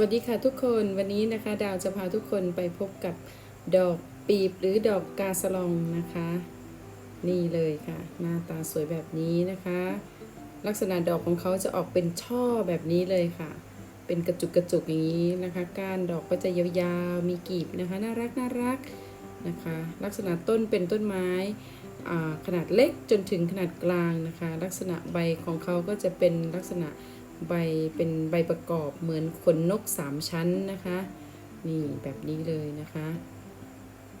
วัสดีค่ะทุกคนวันนี้นะคะ ดาวจะพาทุกคนไปพบกับดอกปีบหรือดอกกาสลองนะคะ นี่เลยค่ะ หน้าตาสวยแบบนี้นะคะ ลักษณะดอกของเขาจะออกเป็นช่อแบบนี้เลยค่ะ เป็นกระจุกกระจุกอย่างนี้นะคะ ก้านดอกก็จะยาวๆมีกีบนะคะ น่ารักน่ารักนะคะ ลักษณะต้นเป็นต้นไม้ขนาดเล็กจนถึงขนาดกลางนะคะ ลักษณะใบของเขาก็จะเป็นลักษณะ ใบเป็นใบประกอบเหมือนขนนกสามชั้นนะคะ นี่แบบนี้เลยนะคะ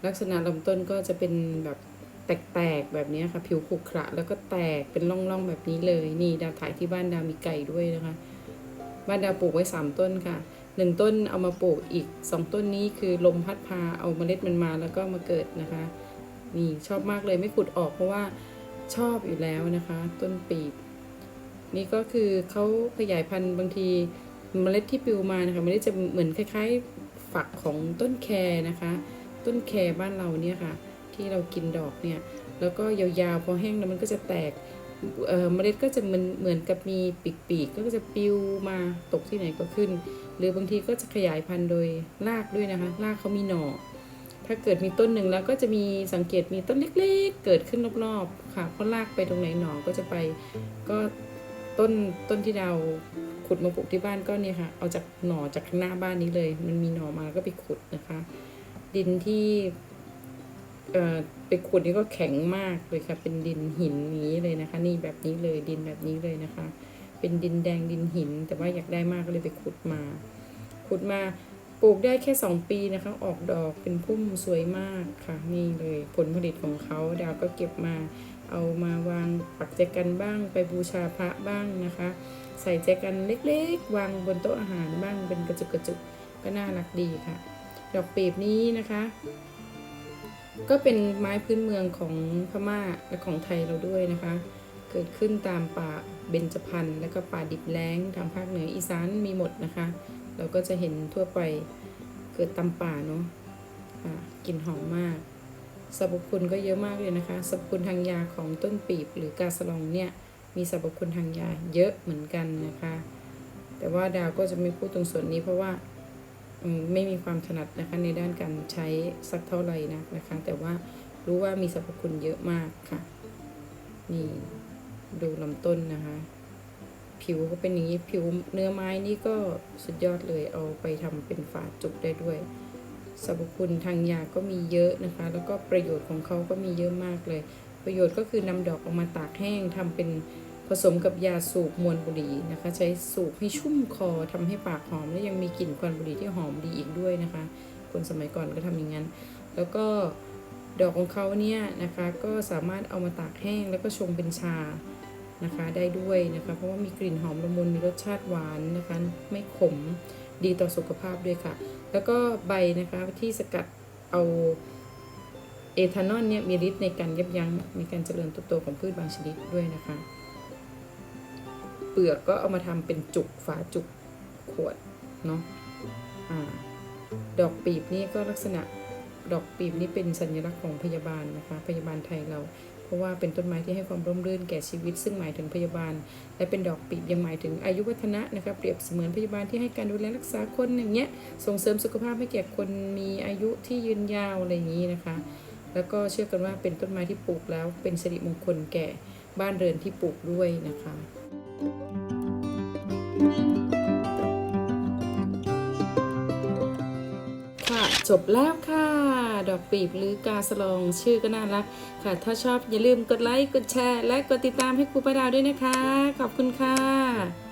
ลักษณะลำต้นก็จะเป็นแบบแตกๆแบบนี้ค่ะ ผิวขรุขระแล้วก็แตกเป็นร่องๆแบบนี้เลย นี่ดาวถ่ายที่บ้านดาวมีไก่ด้วยนะคะ บ้านดาวปลูกไว้สามต้นค่ะหนึ่งต้นเอามาปลูกอีกสองต้นนี้คือลมพัดพาเอาเมล็ดมันมาแล้วก็มาเกิดนะคะ นี่ชอบมากเลยไม่ขุดออกเพราะว่าชอบอยู่แล้วนะคะ ต้นปีบ นี่ก็คือเขาขยายพันธุ์บางทีเมล็ดที่ปลิวมานะคะเมล็ดจะเหมือนคล้ายๆฝักของต้นแครนะคะ ต้นแครบ้านเราเนี่ยค่ะ ที่เรากินดอกเนี่ยแล้วก็ยาวๆพอแห้งแล้วมันก็จะแตกเอ่อเมล็ดก็จะเหมือนเหมือนกับมีปีกๆก็จะปลิวมาตกที่ไหนก็ขึ้น หรือบางทีก็จะขยายพันธุ์โดยรากด้วยนะคะรากเขามีหน่อถ้าเกิดมีต้นหนึ่งแล้วก็จะมีสังเกตมีต้นเล็กๆ เกิดขึ้นรอบๆค่ะเพราะรากไปตรงไหนหน่อก็จะไปก็ ต้นต้นที่เราขุดมาปลูกที่บ้านก็เนี่ยค่ะ เอาจากหน่อจากข้างหน้าบ้านนี้เลย มันมีหน่อมาก็ไปขุดนะคะ ดินที่เอ่อไปขุดนี่ก็แข็งมากเลยค่ะ เป็นดินหินนี้เลยนะคะ นี่แบบนี้เลยดินแบบนี้เลยนะคะ เป็นดินแดงดินหิน แต่ว่าอยากได้มากก็เลยไปขุดมา ขุดมา ปลูกได้แค่สองปีนะคะ ออกดอกเป็นพุ่มสวยมากค่ะนี่เลยผลผลิตของเขาดาวก็เก็บมา เอามาวางปักแจกันบ้างไปบูชาพระบ้างนะคะ ใส่แจกันเล็กๆ วางบนโต๊ะอาหารบ้างเป็นกระจุกกระจุกก็น่ารักดีค่ะ ดอกปีบนี้นะคะ ก็เป็นไม้พื้นเมืองของพม่าและของไทยเราด้วยนะคะ เกิดขึ้นตามป่าเบญจพรรณและก็ป่าดิบแล้งทางภาคเหนืออีสานมีหมดนะคะ เราก็จะเห็นทั่วไปเกิดตาป่าเนาะอ่ากลิ่นหอมมากสรรพคุณก็เยอะมากเลยนะคะสรรพคุณทางยาของต้นปีบหรือกาสลองเนี่ยมีสรรพคุณทางยาเยอะเหมือนกันนะคะ แต่ว่าดาวก็จะไม่พูดตรงส่วนนี้เพราะว่าไม่มีความถนัดนะคะในด้านการใช้สักเท่าไหร่นักนะคะ แต่ว่ารู้ว่ามีสรรพคุณเยอะมากค่ะ นี่ดูลำต้นนะคะ ผิวก็เป็นอย่างนี้ผิวเนื้อไม้นี่ก็สุดยอดเลยเอาไปทำเป็นฝาจุกได้ด้วยสรรพคุณทางยาก็มีเยอะนะคะ แล้วก็ประโยชน์ของเขาก็มีเยอะมากเลย ประโยชน์ก็คือนำดอกออกมาตากแห้งทำเป็นผสมกับยาสูบมวลบุหรี่นะคะ ใช้สูบให้ชุ่มคอทำให้ปากหอมและยังมีกลิ่นควันบุหรี่ที่หอมดีอีกด้วยนะคะ คนสมัยก่อนก็ทำอย่างนั้น แล้วก็ดอกของเขาเนี่ยนะคะก็สามารถเอามาตากแห้งแล้วก็ชงเป็นชา นะคะได้ด้วยนะคะ เพราะว่ามีกลิ่นหอมละมุนมีรสชาติหวานนะคะ ไม่ขมดีต่อสุขภาพด้วยค่ะ แล้วก็ใบนะคะที่สกัดเอาเอทานอลเนี่ยมีฤทธิ์ในการยับยั้งในการเจริญเติบโตของพืชบางชนิดด้วยนะคะ เปลือกก็เอามาทำเป็นจุกฝาจุกขวดเนาะอ่าดอกปีบนี่ก็ลักษณะดอกปีบนี่เป็นสัญลักษณ์ของพยาบาลนะคะ พยาบาลไทยเรา เพราะว่าเป็นต้นไม้ที่ให้ความร่มรื่นแก่ชีวิต ซึ่งหมายถึงพยาบาล และเป็นดอกปีบยังหมายถึงอายุวัฒนะนะคะเปรียบเสมือนพยาบาลที่ให้การดูแลรักษาคนอย่างเงี้ยส่งเสริมสุขภาพให้แก่คนมีอายุที่ยืนยาวอะไรอย่างนี้นะคะ แล้วก็เชื่อกันว่าเป็นต้นไม้ที่ปลูกแล้ว เป็นสิริมงคลแก่บ้านเรือนที่ปลูกด้วยนะคะ ค่ะจบแล้วค่ะ ดอกปีบหรือกาสลองชื่อก็น่ารักค่ะ ถ้าชอบอย่าลืมกดไลค์ กดแชร์ และกดติดตามให้ครูประดาวด้วยนะคะ ขอบคุณค่ะ